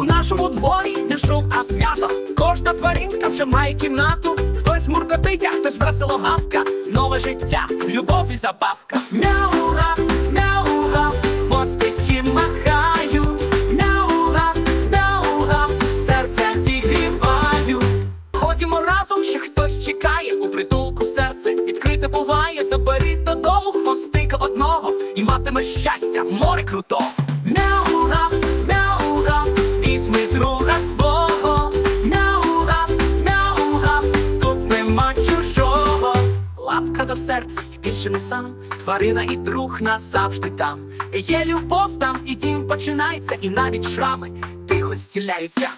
У нашому дворі не шум, а свято. Кожна тваринка вже має кімнату. Хтось муркотить, а хтось весело гавка. Нове життя, любов і забавка. Мяуга, мяуга, хвостики махаю. Мяуга, мяуга, серце зігріваю. Ходімо разом, ще хтось чекає у притулку серце. Відкрите буває, заберіть додому хвостика одного і матиме щастя, море крутого. Мяуга, Лапка до серця, більше не сам. Тварина і друг назавжди там. Є любов там, і дім починається, і навіть шрами тихо зціляються.